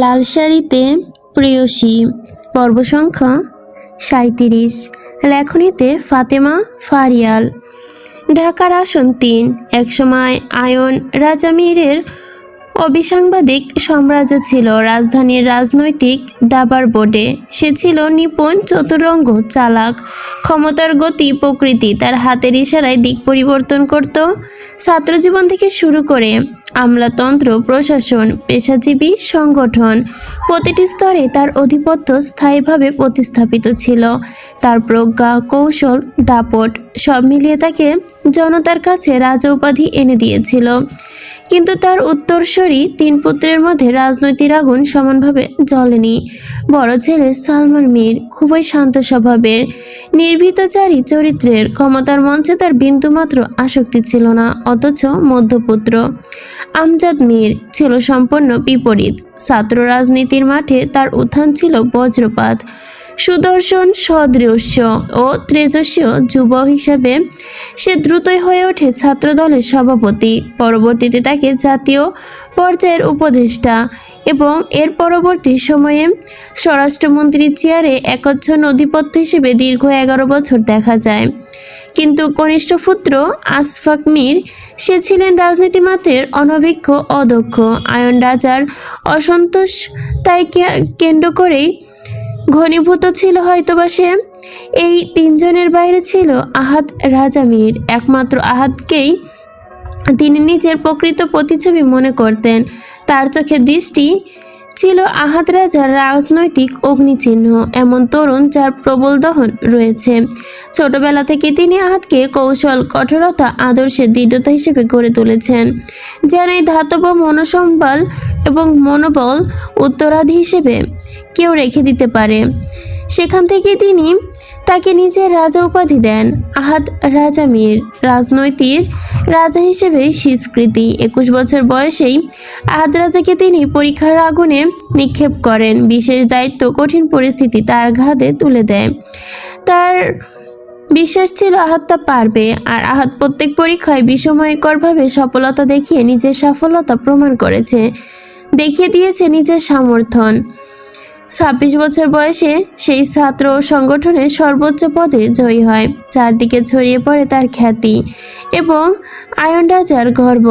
লাল শাড়িতে প্রেয়সী। পর্ব সংখ্যা সাঁত্রিশ লেখনীতে ফাতেমা ফারিয়াল। ঢাকার আসন তিন। একসময় আয়ন রাজামীরের অবিসাংবাদিক সাম্রাজ্য ছিল রাজধানীর রাজনৈতিক দাবার বোর্ডে। সে ছিল নিপুণ, চতুরঙ্গ, চালাক, ক্ষমতার গতি, প্রকৃতি, তার হাতের ইশারায় দিক পরিবর্তন করত। ছাত্রজীবন থেকে শুরু করে আমলাতন্ত্র, প্রশাসন, পেশাজীবী, সংগঠন, প্রতিটি স্তরে তার আধিপত্য স্থায়ীভাবে প্রতিস্থাপিত ছিল। তার প্রজ্ঞা, কৌশল, দাপট সব মিলিয়ে তাকে জনতার কাছে রাজা উপাধি এনে দিয়েছিল। কিন্তু তার উত্তরসূরি তিন পুত্রের মধ্যে রাজনৈতিক আগুন সমানভাবে জ্বলেনি। বড় ছেলে সালমান মীর খুবই শান্ত স্বভাবের, নির্ভীতচারী চরিত্রের ক্ষমতার মঞ্চে তার বিন্দুমাত্র আসক্তি ছিল না, অথচ মধ্যপুত্র। আমজাদ মীর ছিল সম্পূর্ণ বিপরীত। ছাত্র রাজনীতির মাঠে তার উত্থান ছিল বজ্রপাত। সুদর্শন সদৃশ্য ও তেজস্বী যুব হিসাবে সে দ্রুতই হয়ে ওঠে ছাত্রদলের সভাপতি। পরবর্তীতে তাকে জাতীয় পর্যায়ের উপদেষ্টা এবং এর পরবর্তী সময়ে স্বরাষ্ট্রমন্ত্রীর চেয়ারে একচ্ছন্ন অধিপত্য হিসেবে দীর্ঘ এগারো বছর দেখা যায়। কিন্তু কনিষ্ঠ পুত্র আসফাক মীর, সে ছিলেন রাজনীতি মাত্রের অনভিজ্ঞ অদক্ষ আয়ন রাজার অসন্তোষ তাই কেন্দ্র করেই ঘনীভূত ছিল হয়তোবা সে। এই তিনজনের বাইরে ছিল আহাত রাজা মীর। একমাত্র আহাতকেই তিনি নিজের প্রকৃত প্রতিচ্ছবি মনে করতেন। তার চোখে দৃষ্টি ছিল আহাদ রাজার রাজনৈতিক অগ্নিচিহ্ন। এমন তরুণ যার প্রবল দহন রয়েছে। ছোটবেলা থেকে তিনি আহাদকে কৌশল, কঠোরতা, আদর্শের দৃঢ়তা হিসেবে গড়ে তুলেছেন, যেন এই ধাতব মনোসম্বল এবং মনোবল উত্তরাধি হিসেবে কেউ রেখে দিতে পারে। সেখান থেকে তিনি তাকে নিজের রাজা উপাধি দেন আহাদ রাজা মীর রাজনৈতিক রাজা হিসেবে স্বীকৃতি। একুশ বছর বয়সেই আহাদ রাজাকে তিনি পরীক্ষার আগুনে নিক্ষেপ করেন। বিশেষ দায়িত্ব কঠিন পরিস্থিতি তার ঘাতে তুলে দেয়। তার বিশ্বাস ছিল আহাত তা পারবে আর আহাত প্রত্যেক পরীক্ষায় বিস্ময়করভাবে সফলতা দেখিয়ে নিজের সফলতা প্রমাণ করেছে। দেখিয়ে দিয়েছে নিজের সমর্থন ছাব্বিশ বছর বয়সে সেই ছাত্র সংগঠনের সর্বোচ্চ পদে জয়ী হয়। চারদিকে ছড়িয়ে পড়ে তার খ্যাতি এবং আয়ন রাজার গর্ব।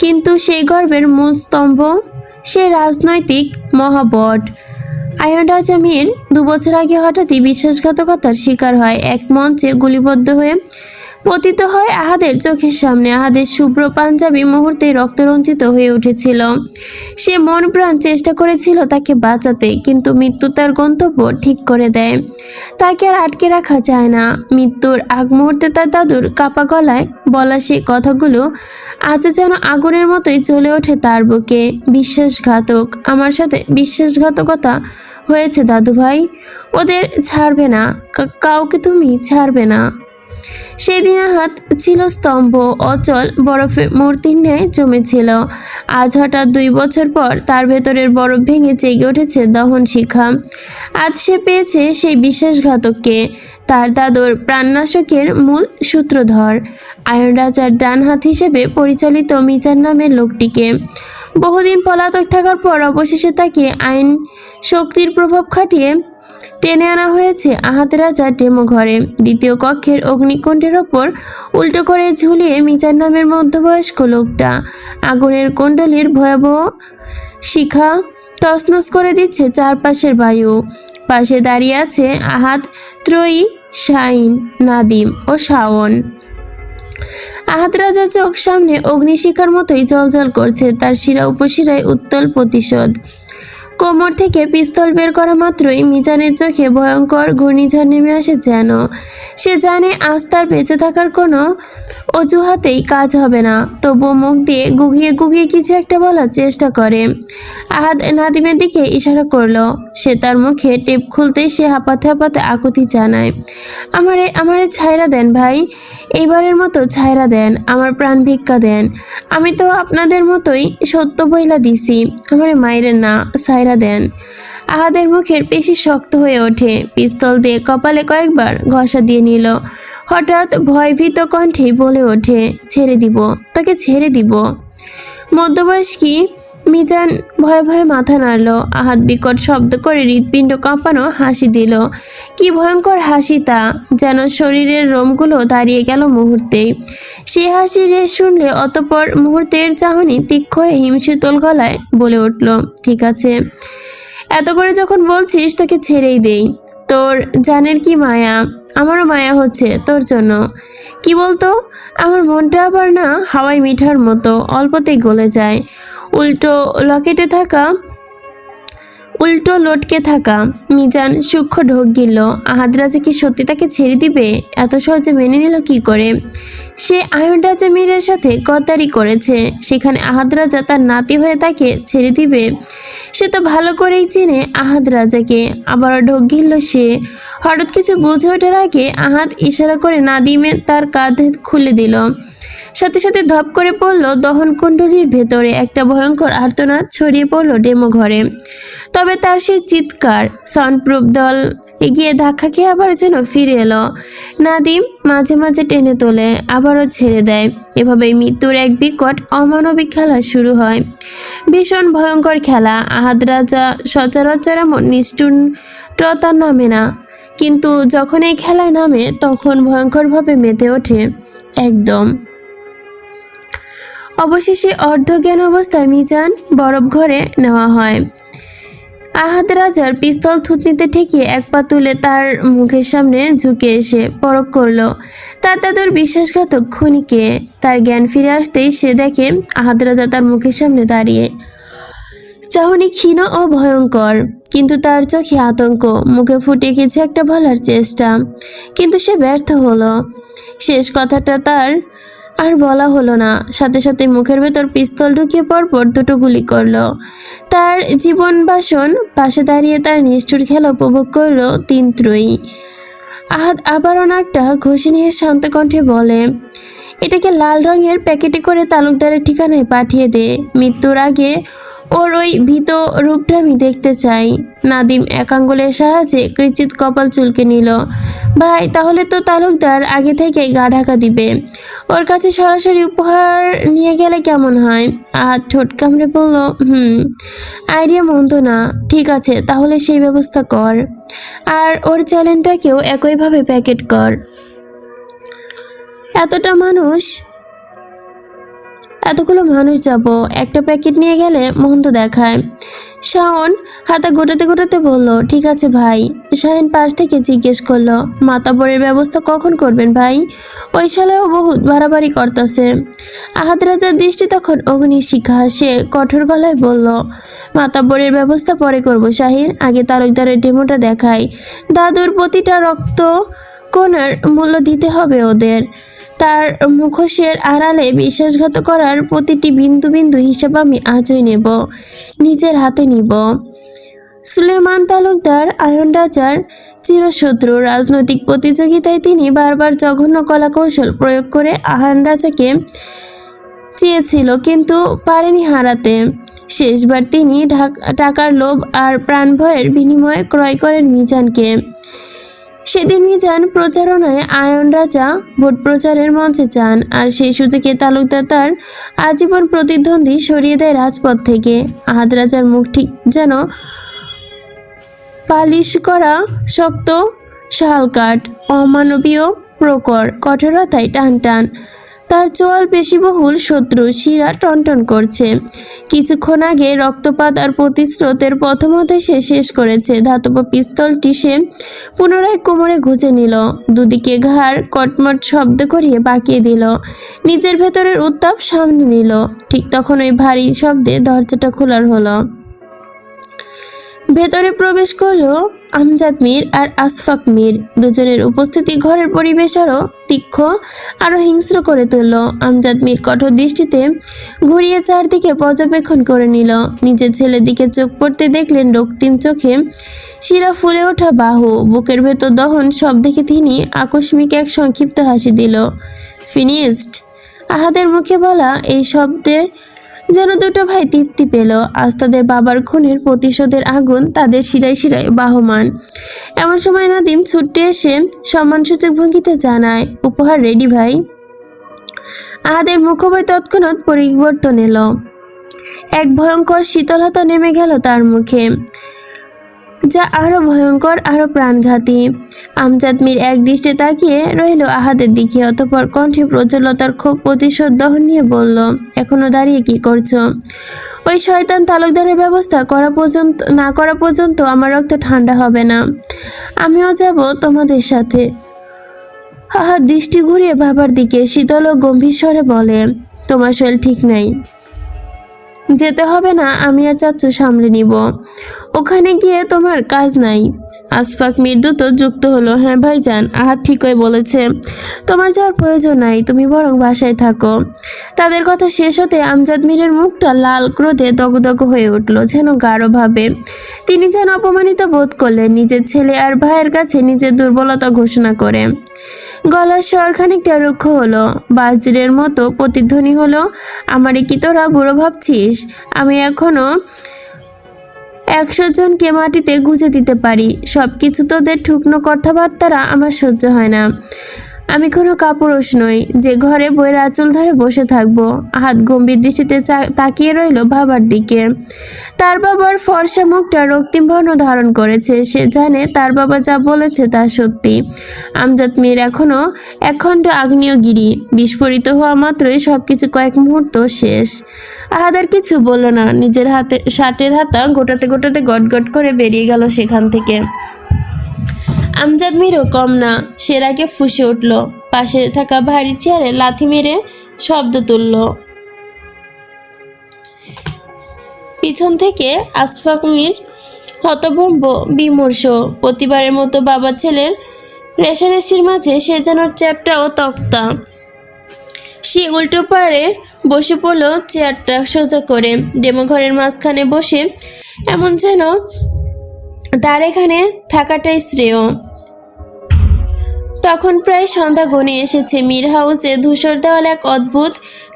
কিন্তু সেই গর্বের মূল স্তম্ভ সে রাজনৈতিক মহাবট। আয়ন রাজা মীর দু বছর আগে হঠাৎই বিশ্বাসঘাতকতার শিকার হয়। এক মঞ্চে গুলিবদ্ধ হয়ে পতিত হয় আহাদের চোখের সামনে আহাদের শুভ্র পাঞ্জাবি মুহূর্তে রক্তরঞ্জিত হয়ে উঠেছিল। সে মন প্রাণ চেষ্টা করেছিল তাকে বাঁচাতে, কিন্তু মৃত্যু তার গন্তব্য ঠিক করে দেয়। তাকে আর আটকে রাখা যায় না। মৃত্যুর আগ মুহূর্তে তার দাদুর কাপা গলায় বলা সেই কথাগুলো আজ যেন আগুনের মতোই চলে ওঠে তার বুকে। বিশ্বাসঘাতক, আমার সাথে বিশ্বাসঘাতকতা হয়েছে দাদু ভাই ওদের ছাড়বে না কাউকে তুমি ছাড়বে না। সেদিন হাত ছিল স্তম্ভ, অচল বরফের মূর্তির ন্যায় জমেছিল। আজ হঠাৎ দুই বছর পর তার ভেতরের বরফ ভেঙে জেগে উঠেছে দহন শিখা। আজ সে পেয়েছে সেই বিশ্বাসঘাতককে। তার দাদুর প্রাণনাশকের মূল সূত্রধর। আয়ন রাজার ডান হাত হিসেবে পরিচালিত মিজান নামের লোকটিকে। বহুদিন পলাতক থাকার পর অবশেষে তাকে আইন শক্তির প্রভাব খাটিয়ে টেনে আনা হয়েছে আহাত রাজার ডেমো ঘরে। দ্বিতীয় কক্ষের অগ্নিকুণ্ডের ওপর উল্টো করে ঝুলিয়ে মিজান নামের মধ্যবয়স্ক লোকটা। আগুনের কুণ্ডলীর ভয়াবহ শিখা তছনছ করে দিচ্ছে চারপাশের বায়ু। পাশে দাঁড়িয়ে আছে আহাত, ত্রয়ী, শাইন, নাদিম ও শাওন। আহাত রাজার চোখ সামনে অগ্নিশিখার মতোই জলজল করছে, তার শিরা উপশিরায় উত্তল প্রতিশোধ। কোমর থেকে পিস্তল বের করা মাত্রই মিজানের চোখে ভয়ঙ্কর ঘূর্ণিঝড় নেমে আসে যেন। সে জানে আজ তার বেঁচে থাকার কোনো অজুহাতেই কাজ হবে না। তবুও মুখ দিয়ে গুগিয়ে গুগিয়ে কিছু একটা বলার চেষ্টা করে। আহাদ নাদিমের দিকে ইশারা করল। সে তার মুখে টেপ খুলতেই সে হাঁপাতে হাঁপাতে আকুতি জানায়, আমারে আমারে ছাইরা দেন ভাই। এইবারের মতো ছাইরা দেন, আমার প্রাণ ভিক্ষা দেন। আমি তো আপনাদের মতোই সত্য বইলা দিছি। আমারে মাইরেন না, ছাইরা দেন। আহাদের মুখের পেশি শক্ত হয়ে ওঠে। পিস্তল দিয়ে কপালে কয়েকবার ঘষা দিয়ে নিল। হঠাৎ ভয়ভীত কণ্ঠে বলে ওঠে, ছেড়ে দিব, তাকে ছেড়ে দিব। মধ্যবয়স্কী মিজান ভয়ে ভয়ে মাথা নাড়ল। আহাত বিকট শব্দ করে হৃৎপিণ্ড কাঁপানো হাসি দিল। কি ভয়ঙ্কর হাসি তা, যেন শরীরের রোমগুলো দাঁড়িয়ে গেল মুহূর্তেই। সে হাসি রে শুনলে অতপর মুহূর্তের চাহনি তীক্ষ্ণ হয়ে হিমশীতল গলায় বলে উঠল, ঠিক আছে। এত করে যখন বলছিস তোকে ছেড়েই দেই। তোর জানের কি মায়া? আমারও মায়া হচ্ছে তোর জন্য। কি বলতো? আমার মনটা আবার না হাওয়াই মিঠার মতো, অল্পতেই গলে যায়। উল্টো লকেটে থাকা, উল্টো লটকে থাকা মিজান সূক্ষ্ম ঢোক গিলল। আহাদ রাজা কি সত্যি তাকে ছেড়ে দিবে? এত সহজে মেনে নিল কি করে? সে আয়ন রাজা মীরের সাথে গদ্দারি করেছে। সেখানে আহাদ রাজা তার নাতি হয়ে তাকে ছেড়ে দিবে। সে তো ভালো করেই চিনে আহাদ রাজাকে। আবারও ঢোক গিলল সে। হঠাৎ কিছু বুঝে ওঠার আগে আহাদ ইশারা করে নাদিমে তার কাঁধ খুলে দিল। সাথে সাথে ধপ করে পড়ল দহন কুণ্ডলীর ভেতরে। একটা ভয়ঙ্কর আর্তনাদ ছড়িয়ে পড়ল ডেমো ঘরে। তবে তার সেই চিৎকার, সাউন্ডপ্রুফ দল এগিয়ে ধাক্কা খেয়ে আবার যেন ফিরে এলো। নাদিম মাঝে মাঝে টেনে তোলে, আবারও ছেড়ে দেয়। এভাবেই মৃত্যুর এক বিকট অমানবিক খেলা শুরু হয়। ভীষণ ভয়ঙ্কর খেলা। আহাদ রাজা সচরাচর এমন নিষ্ঠুরতার নামে না। কিন্তু যখন এই খেলায় নামে, তখন ভয়ঙ্করভাবে মেতে ওঠে। একদম। অবশেষে অর্ধজ্ঞান অবস্থায় মিজান বরফ ঘরে নেওয়া হয়। আহাদ রাজার পিস্তল থুতনিতে ঠেকিয়ে এক পা তুলে তার মুখের সামনে ঝুঁকে এসে পরক করল। তার তাদের বিশ্বাসঘাতক খুনিকে তার জ্ঞান ফিরে আসতেই সে দেখে আহাদ রাজা তার মুখের সামনে দাঁড়িয়ে। চাহনি ক্ষীণ ও ভয়ঙ্কর, কিন্তু তার চোখে আতঙ্ক, মুখে ফুটে কিছু একটা বলার চেষ্টা। কিন্তু সে ব্যর্থ হলো। শেষ কথাটা তার আর বলা হলো না। সাথে সাথে মুখের ভেতর পিস্তল ঢুকিয়ে পরপর দুটো গুলি করল। তার জীবন বাসন পাশে দাঁড়িয়ে তার নিষ্ঠুর খেলা উপভোগ করল তিন ত্রয়ী আহাদ আবারও নাকটা ঘষে নিয়ে শান্ত কণ্ঠে বলে, এটাকে লাল রঙের প্যাকেটে করে তালুকদারের ঠিকানায় পাঠিয়ে দে। মৃত্যুর আগে ওর ওই ভীত রূপটা আমি দেখতে চাই। নাদিম এক আঙ্গুলের সাহায্যে কৃচিত কপাল চুলকে নিল। ভাই, তাহলে তো তালুকদার আগে থেকে গা ঢাকা দিবে। ওর কাছে সরাসরি উপহার নিয়ে গেলে কেমন হয়? আর ঠোঁট কামড়ে বলল, হুম, আইডিয়া মন্দ না। ঠিক আছে, তাহলে সেই ব্যবস্থা কর। আর ওর চ্যালেঞ্জটাকেও একইভাবে প্যাকেট কর। এতটা মানুষ এতগুলো মানুষ যাব, একটা প্যাকেট নিয়ে গেলে মহন্ত দেখায়। শাওন হাতা গোটাতে গোটাতে বলল, ঠিক আছে ভাই। শাহিন পাশ থেকে জিজ্ঞেস করল মাতাবরের ব্যবস্থা কখন করবেন ভাই? ওই শালাও বহুত বাড়াবাড়ি করতেছে। আহাদ রাজার দৃষ্টি তখন অগ্নিশিখা সে কঠোর গলায় বলল মাতাবরের ব্যবস্থা পরে করব শাহিন। আগে তালুকদারের ডেমোটা দেখাই। দাদুর প্রতিটা রক্ত কোনার মূল্য দিতে হবে ওদের। তার মুখোশের আড়ালে বিশ্বাসঘাত করার প্রতিটি বিন্দু বিন্দু হিসাব আমি আজই নেব, নিজের হাতে নিব। সুলেমান তালুকদার, আয়ন রাজার চিরশত্রু রাজনৈতিক প্রতিযোগিতায় তিনি বারবার জঘন্য কলাকৌশল প্রয়োগ করে আহান রাজাকে চেয়েছিল, কিন্তু পারেনি হারাতে। শেষবার তিনি টাকার লোভ আর প্রাণভয়ের বিনিময়ে ক্রয় করেন মিজানকে। সেদিন যান প্রচারণায় আয়ন রাজা, ভোট প্রচারের মঞ্চে যান আর সেই সুযোগে তালুকদার তার আজীবন প্রতিদ্বন্দ্বী সরিয়ে দেয় রাজপথ থেকে। আহাদ রাজার মুখ ঠিক যেন পালিশ করা শক্ত শালকাঠ অমানবীয় প্রকর, কঠোরতায় টান টান তার চোয়াল পেশিবহুল শত্রু শিরা টনটন করছে। কিছুক্ষণ আগে রক্তপাত আর প্রতিস্রোতের প্রথমতে সে শেষ করেছে। ধাতব পিস্তলটি সে পুনরায় কোমরে গুঁজে নিল। দুদিকে ঘাড় কটমট শব্দ করিয়ে বাঁকিয়ে দিল। নিজের ভেতরের উত্তাপ সামনে নিল। ঠিক তখন ওই ভারী শব্দে দরজাটা খোলার হলো। ভেতরে প্রবেশ করল আমজাদ মীর আর আসফাক মীর। দুজনের উপস্থিতি ঘরের পরিবেশ আরও তীক্ষ্ণ আরও হিংস্র করে তুলল। আমজাদ মীর কঠোর দৃষ্টিতে ঘুরিয়ে চারদিকে পর্যবেক্ষণ করে নিল। নিজের ছেলের দিকে চোখ পড়তে দেখলেন রক্তিম চোখে শিরা ফুলে ওঠা বাহু। বুকের ভেতর দহন সব দেখে তিনি আকস্মিক এক সংক্ষিপ্ত হাসি দিল। ফিনিশড? আহাদের মুখে বলা এই শব্দে যেন দুটো ভাই তৃপ্তি পেল। আজ তাদের বাবার খুনের প্রতিশোধের আগুন তাদের শিরায় শিরায় বাহমান। এমন সময় নাদিম ছুটে এসে সম্মানসূচক ভঙ্গিতে জানায়, উপহার রেডি ভাই। আহাদের মুখবয় তৎক্ষণাৎ পরিবর্তন এলো। এক ভয়ঙ্কর শীতলতা নেমে গেল তার মুখে, যা আরও ভয়ঙ্কর আরও প্রাণঘাতী। আমজাদ মির এক দৃষ্টে তাকিয়ে রইল আহাদের দিকে, অতপর কণ্ঠে প্রজ্বলতার ক্ষোভ প্রতিশোধ দহন নিয়ে বলল, এখনও দাঁড়িয়ে কি করছ? ওই শয়তান তালুকদারের ব্যবস্থা করা পর্যন্ত, না করা পর্যন্ত আমার রক্ত ঠান্ডা হবে না। আমিও যাব তোমাদের সাথে। আহাদ দৃষ্টি ঘুরিয়ে বাবার দিকে, শীতল ও গম্ভীর স্বরে বলে, তোমার শরীর ঠিক নাই। যেতে হবে না, আমি আর চাচ্চু সামলে নিব। ওখানে গিয়ে তোমার কাজ নাই। আসফাক মৃদুত যুক্ত হলো হ্যাঁ ভাইজান, আহাত ঠিকই বলেছে। তোমার যাওয়ার প্রয়োজন নাই, তুমি বরং বাসায় থাকো। তাদের কথা শেষ হতে আমজাদ মীরের মুখটা লাল ক্রোধে দগদগ হয়ে উঠল, যেন গাঢ়ভাবে তিনি যেন অপমানিত বোধ করলেন, নিজের ছেলে আর ভাইয়ের কাছে নিজের দুর্বলতা ঘোষণা করে। গলার স্বর খানিকটা রুক্ষ হলো। বাজরের মতো প্রতিধ্বনি হলো, আমারে কি তোরা বুড়ো ভাবছিস? আমি এখনও একশো জনকে মাটিতে গুঁজে দিতে পারি। সব কিছু তোদের ঠুকনো কথাবার্তারা আমার সহ্য হয় না। আমি কোনো কাপুরুষ নই, যে ঘরে বইয়ের আঁচল ধরে বসে থাকব। হাত গম্ভীর দৃষ্টিতে তাকিয়ে রইল বাবার দিকে। তার বাবার ফর্সা মুখটা রক্তিম বর্ণ ধারণ করেছে। সে জানে তার বাবা যা বলেছে তা সত্যি। আমজাদ মীর এখনও একখণ্ড আগ্নেয়গিরি। বিস্ফোরিত হওয়া মাত্রই সব কিছু কয়েক মুহূর্ত শেষ। আহাদার কিছু বলল না। নিজের হাতে শার্টের হাতা গোটাতে গোটাতে গটগট করে বেরিয়ে গেল সেখান থেকে। আমজাদ মিরও কম না, সেরাকে ফুসে উঠল। পাশে থাকা ভারী চেয়ারে লাথি মেরে শব্দ তুলল। পিছন থেকে আশফাক মির হতভম্ব, বিমর্ষ। প্রতিবারের মতো বাবা ছেলের রেশারেশির মাঝে সে যেন চ্যাপটা ও তক্তা। সে উল্টো পারে বসে পড়ল চেয়ারটা সোজা করে। ডেমো ঘরের মাঝখানে বসে এমন যেন তার এখানে থাকাটাই শ্রেয়। তখন প্রায় সন্ধ্যা গনে এসেছে। মির হাউসে ধূসর দেওয়াল এক অদ্ভুত,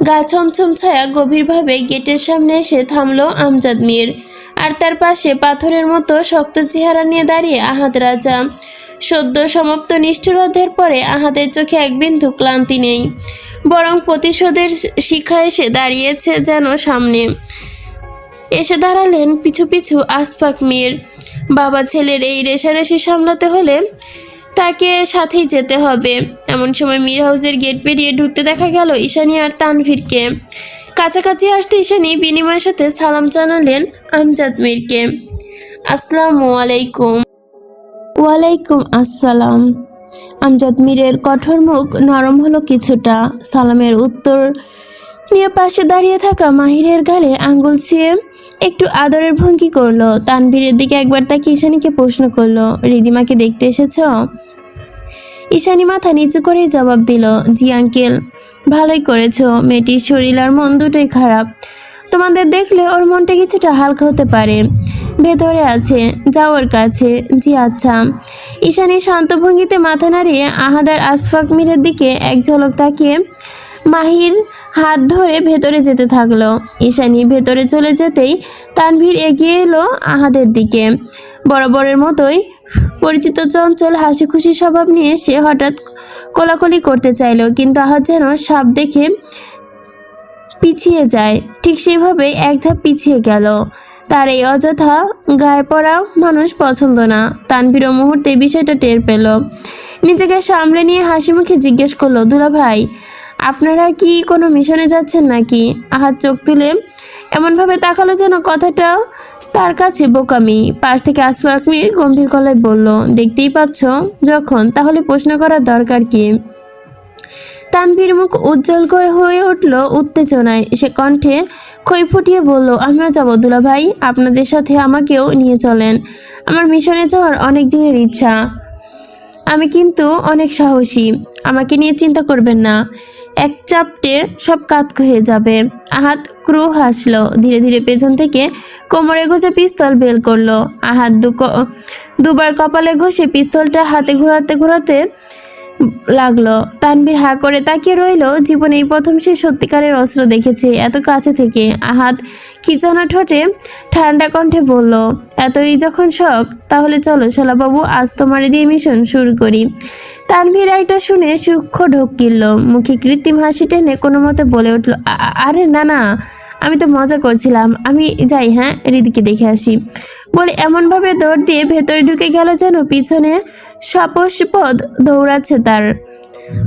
গা ছমছম ছায়া গভীরভাবে গেটের সামনে এসে থামল আমজাদ মির। আর তার পাশে পাথরের মতো শক্ত চেহারা নিয়ে দাঁড়িয়ে আহাদ রাজা। সদ্য সমাপ্ত নিষ্ঠুরদের পরে আহাদের চোখে এক বিন্দু ক্লান্তি নেই। বরং প্রতিশোধের শিখা এসে দাঁড়িয়েছে যেন সামনে। এসে দাঁড়ালেন পিছু পিছু আসফাক মির। বাবা ছেলের এই রেশারেশি সামলাতে হলে তাকে সাথেই যেতে হবে। এমন সময় মীর হাউসের গেট পেরিয়ে ঢুকতে দেখা গেল ঈশানী আর তানভীরকে। কাছাকাছি আসতে ঈশানী বিনিময়ের সাথে সালাম জানালেন আমজাদ মীরকে। আসসালামু আলাইকুম। ওয়ালাইকুম আসসালাম। আমজাদ মীরের কঠোর মুখ নরম হলো কিছুটা। সালামের উত্তর নিয়ে পাশে দাঁড়িয়ে থাকা মাহিরের গালে আঙ্গুল ছুঁয়ে একটু আদরের ভঙ্গি করল। তানভীরের দিকে একবার তাকে ঈশানীকে প্রশ্ন করল, রিদিমাকে দেখতে এসেছ? ঈশানী মাথা নিচু করেই জবাব দিল, জি, আঙ্কেল। ভালোই করেছ। মেয়েটির শরীর আর মন দুটোই খারাপ। তোমাদের দেখলে ওর মনটা কিছুটা হালকা হতে পারে। ভেতরে আছে, যাও ওর কাছে। জি আচ্ছা। ঈশানী শান্ত ভঙ্গিতে মাথা নাড়িয়ে আহাদার আসফাক মিরের দিকে এক ঝলক তাকিয়ে মাহির হাত ধরে ভেতরে যেতে থাকল। ঈশানি ভেতরে চলে যেতেই তানভীর এগিয়ে এলো আহাদের দিকে। বরাবরের মতোই পরিচিত চঞ্চল হাসি খুশি স্বভাব নিয়ে সে হঠাৎ কোলাকুলি করতে চাইলো, কিন্তু আহাদ যেন সাপ দেখে পিছিয়ে যায়। ঠিক সেভাবে এক ধাপ পিছিয়ে গেল। তার এই অযথা গায়ে পড়া মানুষ পছন্দ না। তানভীর মুহূর্তে বিষয়টা টের পেল। নিজেকে সামলে নিয়ে হাসি মুখে জিজ্ঞেস করল দুলা ভাই আপনারা কি কোনো মিশনে যাচ্ছেন নাকি? আহাত চোখ তুলে এমনভাবে তাকালো যেন কথাটা তার কাছে বোকামি। পাশ থেকে আসফাক মির গম্ভীর গলায় বলল, দেখতেই পাচ্ছ? যখন? তাহলে প্রশ্ন করার দরকার কি? তানভীর মুখ উজ্জ্বল করে হয়ে উঠল উত্তেজনায়। সে কণ্ঠে খই ফুটিয়ে বলল, আমিও যাব দুলা ভাই আপনাদের সাথে আমাকেও নিয়ে চলেন। আমার মিশনে যাওয়ার অনেক দিনের ইচ্ছা। আমি কিন্তু অনেক সাহসী। আমাকে নিয়ে চিন্তা করবেন না। এক চাপটে সব কাত হয়ে যাবে। আহাত ক্রু হাসলো। ধীরে ধীরে পেছন থেকে কোমরে ঘষে পিস্তল বের করল। আহাত দুবার কপালে ঘষে পিস্তলটা হাতে ঘোরাতে ঘোরাতে লাগল। তানবীর হা করে তাকিয়ে রইল। জীবনে এই প্রথম সে সত্যিকারের অস্ত্র দেখেছে এত কাছে থেকে। আহাত খিচনা ঠোঁটে ঠান্ডা কণ্ঠে বলল, এতই যখন শখ, তাহলে চলো শালাবাবু, আজ তোমার দিয়ে মিশন শুরু করি। তানভীর একটা শুনে সূক্ষ্ম ঢোক কিনল মুখে কৃত্রিম হাসি টেনে কোনো মতে বলে উঠল "আ- আ- আরে না না আমি তো মজা করছিলাম। আমি যাই হ্যাঁ? রিদিকে দেখে আসি। বলে, এমনভাবে দৌড় দিয়ে ভেতরে ঢুকে গেল যেন? পিছনে সপস্পদ দৌড়াচ্ছে তার।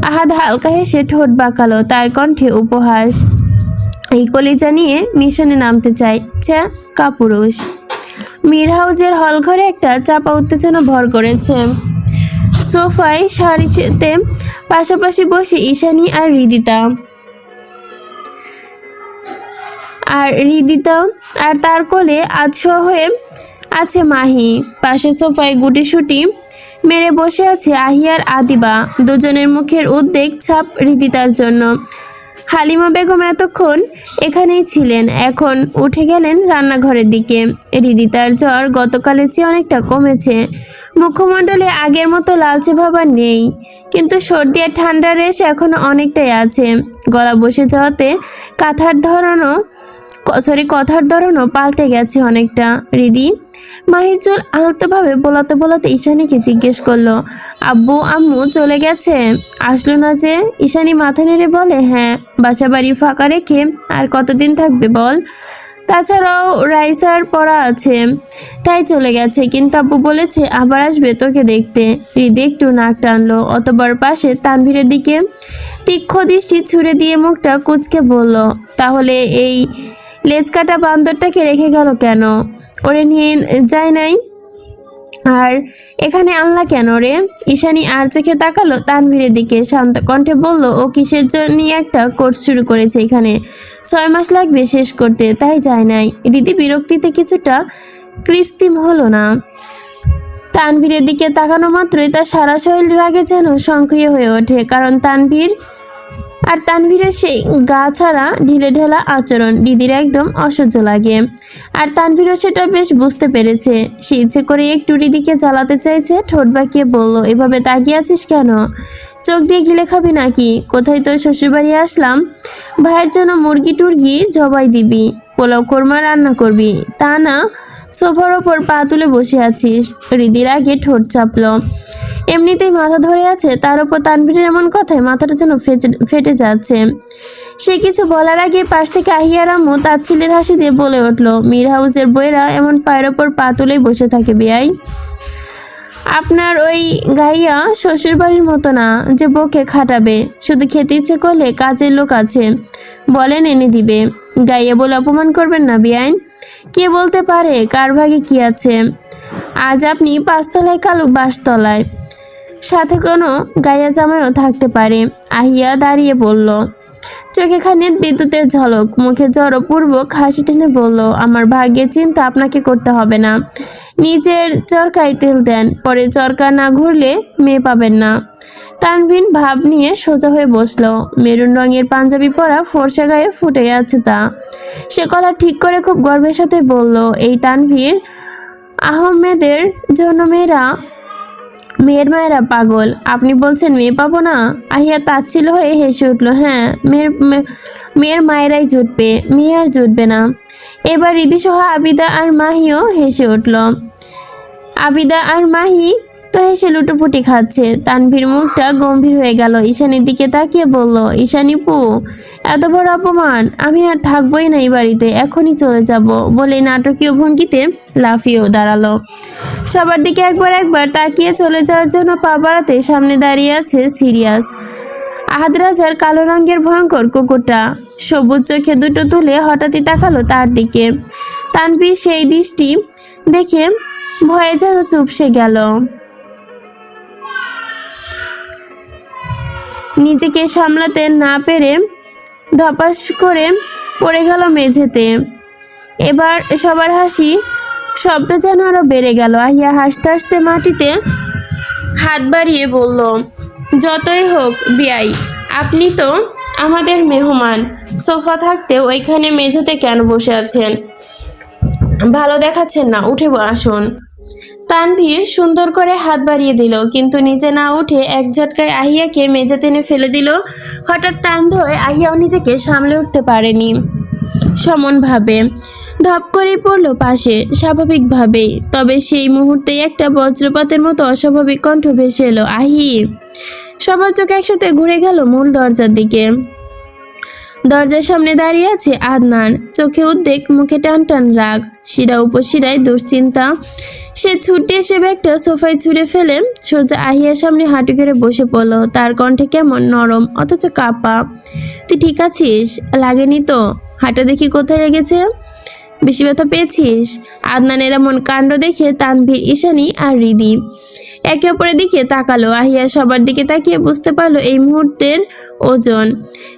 আহাদ হালকা হেসে ঠোঁট বাঁকালো, তার কণ্ঠে উপহাস। এই কলিজা নিয়ে মিশনে নামতে চাই ছ্যা কাপুরুষ। মীর হাউজের হল ঘরে একটা চাপা উত্তেজনা ভর করেছে। সোফায় সারিতে পাশাপাশি বসে ঈশানি আর হৃদিতা আর হৃদিতা আর তার কোলে আজশো হয়ে আছে মাহি। পাশে সোফায় গুটিসুটি মেরে বসে আছে আহিয়ার আদিবা। দুজনের মুখের উদ্বেগ ছাপ হৃদিতার জন্য। হালিমা বেগম এতক্ষণ এখানেই ছিলেন, এখন উঠে গেলেন রান্নাঘরের দিকে। হৃদিতার জ্বর গতকালের চেয়ে অনেকটা কমেছে। মুখমণ্ডলে আগের মতো লালচে ভাবা নেই, কিন্তু সর্দি আর ঠান্ডার রেশ এখনও অনেকটাই আছে। গলা বসে যাওয়াতে কাঁথার ধরনও সরি কথার ধরনও পাল্টে গেছে অনেকটা। রিদি, মাহির চুল আলতোভাবে বোলাতে বোলাতে ঈশানীকে জিজ্ঞেস করল, আব্বু, আম্মু, চলে গেছে? আসলো না যে। ঈশানী মাথা নেড়ে বলে হ্যাঁ বাসা বাড়ি ফাঁকা রেখে আর কতদিন থাকবে বল? তাছাড়াও রাইসার পড়া আছে, তাই চলে গেছে, কিন্তু আব্বু বলেছে আবার আসবে তোকে দেখতে। হৃদি একটু নাক টানলো অতবার পাশে তানভীরের দিকে তীক্ষ্ণ দৃষ্টি ছুঁড়ে দিয়ে মুখটা কুচকে বলল, তাহলে এই লেজ কাটা বান্দরটাকে রেখে গেল কেন? ওরে নিয়ে যায় নাই। আর এখানে আনলা কেন রে? ঈশানি আর চোখে তাকালো, তানভীরের দিকে শান্ত কণ্ঠে বলল, ও কিসের জন্য একটা কোর্স শুরু করেছে এখানে? ছয় মাস লাগবে শেষ করতে, তাই যায় নাই। রীতি বিরক্তিতে কিছুটা কৃত্রিম হলো না। তানভীরের দিকে তাকানো মাত্রই তার সারা শরীর রাগে যেন সক্রিয় হয়ে ওঠে, কারণ তানভীর আর তানভীরের সেই গা ছাড়া ঢিলে ঢেলা আচরণ দিদির একদম অসহ্য লাগে। আর তানভীরও সেটা বেশ বুঝতে পেরেছে। সে ইচ্ছে করে একটু দিদিকে জ্বালাতে চাইছে, ঠোঁট বাঁকিয়ে বলল, এভাবে তাকিয়ে আছিস কেন? চোখ দিয়ে গিলে খাবি নাকি? কোথায় তোর শ্বশুরবাড়ি আসলাম? ভাইয়ের জন্য মুরগি টুরগি জবাই দিবি, পোলাও কোরমা রান্না করবি। তা না সোফার ওপর পা তুলে বসে আছিস। হৃদির আগে ঠোঁট চাপল। এমনিতেই মাথা ধরে আছে, তার উপর তানভীরের এমন কথায় মাথাটা যেন ফেটে- যাচ্ছে। সে কিছু বলার আগে পাশ থেকে আহিয়ার আম্মু তার ছেলের হাসি দিয়ে বলে উঠল, মীর হাউসের বইয়েরা এমন পায়ের ওপর পা তুলেই বসে থাকে বেয়াই আপনার ওই গাইয়া শ্বশুর বাড়ির মতো না যে বকে খাটাবে। শুধু খেতে ইচ্ছে করলে কাজের লোক আছে। বলেন এনে দিবে। গাইয়া বলে অপমান করবেন না বিয়াইন কে বলতে পারে কার ভাগে কি আছে? আজ আপনি পাঁচতলায় কালু বাসতলায় সাথে কোনো গাইয়া জামাইও থাকতে পারে, আহিয়া দাঁড়িয়ে বলল। চোখে খানিক বিদ্যুতের ঝলক, মুখে জড়পূর্বক হাসি টেনে বলল, আমার ভাগ্যের চিন্তা আপনাকে করতে হবে না। নিজের চরকায় তেল দেন, পরে চরকা না ঘুরলে মেয়ে পাবেন না। তানভিন ভাব নিয়ে সোজা হয়ে বসল। মেরুন রঙের পাঞ্জাবি পরা ফর্সা গায়ে ফুটে আছে তা। সে কলা ঠিক করে খুব গর্বের সাথে বলল, এই তানভীর, আহমেদের জন্য মেয়েরা, মেয়ের মায়েরা পাগল। আপনি বলছেন মেয়ে পাবো না? আহিয়া তাচ্ছিল হয়ে হেসে উঠল হ্যাঁ মেয়ের মেয়ের মায়েরাই জুটবে, মেয়ে আর জুটবে না। এবার রিদিসহ আবিদা আর মাহিও হেসে উঠল আবিদা আর মাহি তো হেসে লুটোপুটি খাচ্ছে। তানভীর মুখটা গম্ভীর হয়ে গেল। ঈশানীর দিকে তাকিয়ে বলল, ঈশানী পু, এত বড় অপমান। আমি আর থাকবোই না এই বাড়িতে, এখনই চলে যাব। বলে নাটকীয় ভঙ্গিতে লাফিয়েও দাঁড়াল। সবার দিকে একবার একবার তাকিয়ে চলে যাওয়ার জন্য পা বাড়াতে সামনে দাঁড়িয়ে আছে সিরিয়াস। আহাদ রাজার কালো রঙের ভয়ঙ্কর কুকুরটা। সবুজ চোখে দুটো তুলে হঠাৎই তাকালো তার দিকে। তানভীর সেই দৃষ্টি দেখে ভয়ে যেন চুপসে গেল। নিজেকে সামলাতে না পেরে ধপাস করে পড়ে গেল মেঝেতে। এবার সবার হাসি শব্দ যেন আরও বেড়ে গেল। আহিয়া হাসতে হাসতে মাটিতে হাত বাড়িয়ে বলল, যতই হোক বিয়াই আপনি তো আমাদের মেহমান। সোফা থাকতে ওইখানে মেঝেতে কেন বসে আছেন? ভালো দেখাচ্ছেন না, উঠে আসুন। তানভীর সুন্দর করে হাত বাড়িয়ে দিল, কিন্তু নিচে না উঠে এক ঝটকায় আহিয়াকে মেঝে টেনে ফেলে দিল। হঠাৎ টান ধরে আহিয়াও নিজেকে সামলে উঠতে পারেনি। সমনভাবে ধপ করেই পড়ল পাশে, স্বাভাবিকভাবেই। তবে সেই মুহূর্তেই একটা বজ্রপাতের মতো অস্বাভাবিক কণ্ঠ ভেসে এলো, আহি! সবার চোখ একসাথে ঘুরে গেল মূল দরজার দিকে। দরজার সামনে দাঁড়িয়ে আছে আদনান। চোখে উদ্বেগ, মুখে টান টান রাগ, শিরা উপশিরায় দুশ্চিন্তা। সে ছুটে এসে ব্যাগটা সোফায় ছুঁড়ে ফেলে, সোজা আহিয়ার সামনে হাঁটু করে বসে পড়ল। তার কণ্ঠে কেমন নরম, অথচ কাপা। তুই ঠিক আছিস? লাগেনি তো? হাঁটা দেখি কোথায় লেগেছে? বেশি ব্যথা পেয়েছিস? আদনানের এমন কাণ্ড দেখে তানভীর, ঈশানী আর রিদি। একে অপরের দিকে তাকালো। আহিয়া সবার দিকে তাকিয়ে বুঝতে পারল এই মুহূর্তের ওজন।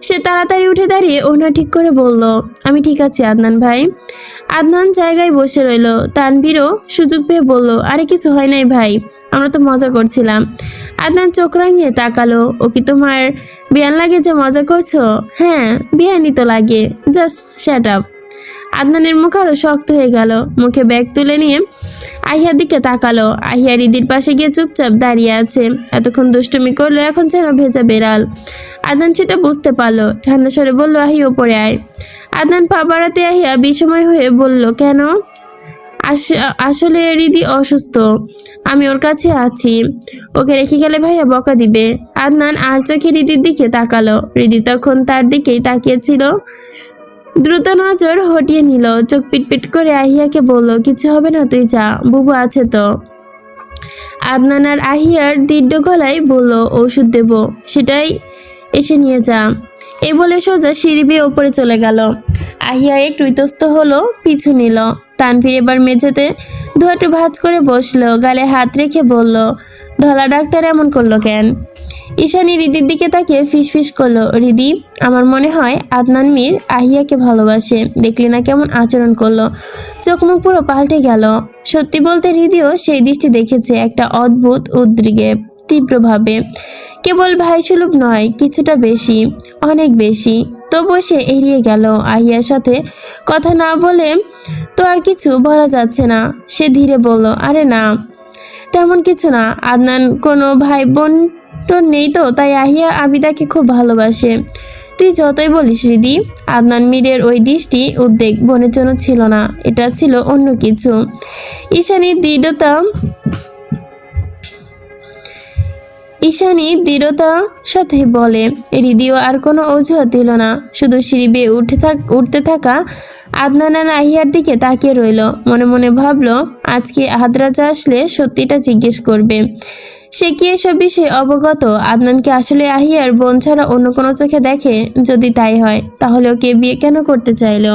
সে তাড়াতাড়ি উঠে দাঁড়িয়ে ওনা ঠিক করে বলল, আমি ঠিক আছি, আদনান ভাই। আদনান জায়গায় বসে রইল। তানভীরও সুযোগ পেয়ে বলল, আরে কিছু হয় নাই ভাই, আমরা তো মজা করছিলাম। আদনান চোখ রাঙিয়ে তাকালো, ও কি তোমার বিয়ান লাগে যে মজা করছ? হ্যাঁ বিয়ানই তো লাগে জাস্ট শ্যাট আপ আদনানের মুখ আরও শক্ত হয়ে গেল, মুখে ব্যাগ তুলে নিয়ে আহিয়ার দিকে তাকালো। আহিয়া রিদির পাশে গিয়ে চুপচাপ দাঁড়িয়ে আছে। এতক্ষণ দুষ্টুমি করল, এখন যেন ভেজা বেড়াল। আদনান সেটা বুঝতে পারল। ঠান্ডা স্বরে বলল, আহি, ওপরে আয়। আদনান পা বাড়াতে আহিয়া বিসময় হয়ে বলল, কেন? আস- আসলে রিদি অসুস্থ। আমি ওর কাছে আছি। ওকে রেখে গেলে ভাইয়া বকা দিবে। আদনান আর চোখে রিদির দিকে তাকালো। রিদি তখন তার দিকেই তাকিয়েছিল। দ্রুত নজর হটিয়ে নিল। চোখ পিটপিট করে আহিয়াকে বলল, কিছু হবে না তুই যা, বুবু আছে তো? আদনান আর আহিয়ার দীর্ঘ গলায় বলল, ওষুধ দেব, সেটাই এসে নিয়ে যা। এই বলে সোজা সিঁড়ি বেয়ে ওপরে চলে গেল। আহিয়া একটু ইতস্ত হলো, পিছু নিল। তানভীর এবার মেঝেতে ধোয়াটু ভাজ করে বসল, গালে হাত রেখে বলল ধলা ডাক্তার এমন করল কেন? ঈশানি রিদির দিকে তাকিয়ে ফিসফিস করল, রিদি, আমার মনে হয় আদনান মীর আহিয়াকে ভালোবাসে। দেখলি না কেমন আচরণ করল? চোখ মুখ পুরো পাল্টে গেল। সত্যি বলতে হৃদিও সেই দৃষ্টি দেখেছে একটা অদ্ভুত উদ্রিগে তীব্রভাবে কেবল ভাই সুলভ নয়, কিছুটা বেশি, অনেক বেশি। তবুও সে এড়িয়ে গেল আহিয়ার সাথে। কথা না বলে তো আর কিছু বলা যাচ্ছে না। সে ধীরে বলল, আরে না তেমন কিছু না। আদনান, কোনো ভাই বোন তো নেই তো, তাই আহিয়া আবিদাকে খুব ভালোবাসে। তুই যতই বলিস দিদি আদনান মীরের ওই দৃষ্টি, উদ্বেগ বোনের জন্য ছিল না, এটা ছিল অন্য কিছু। ঈশানীর দৃঢ়তা ঈশানী দৃঢ়তার সাথে বলে রিদিও আর কোনো অজুহাত দিল না। শুধু সিঁড়ি বেয়ে উঠে থাক উঠতে থাকা আদনান আর আহিয়ার দিকে তাকিয়ে রইল। মনে মনে ভাবল, আজকে আদ্রাজা আসলে সত্যিটা জিজ্ঞেস করবে। সে কি এসব বিষয়ে অবগত? আদনানকে আসলে আহিয়ার বোন ছাড়া অন্য কোনো চোখে দেখে? যদি তাই হয়, তাহলে ওকে বিয়ে কেন করতে চাইলো?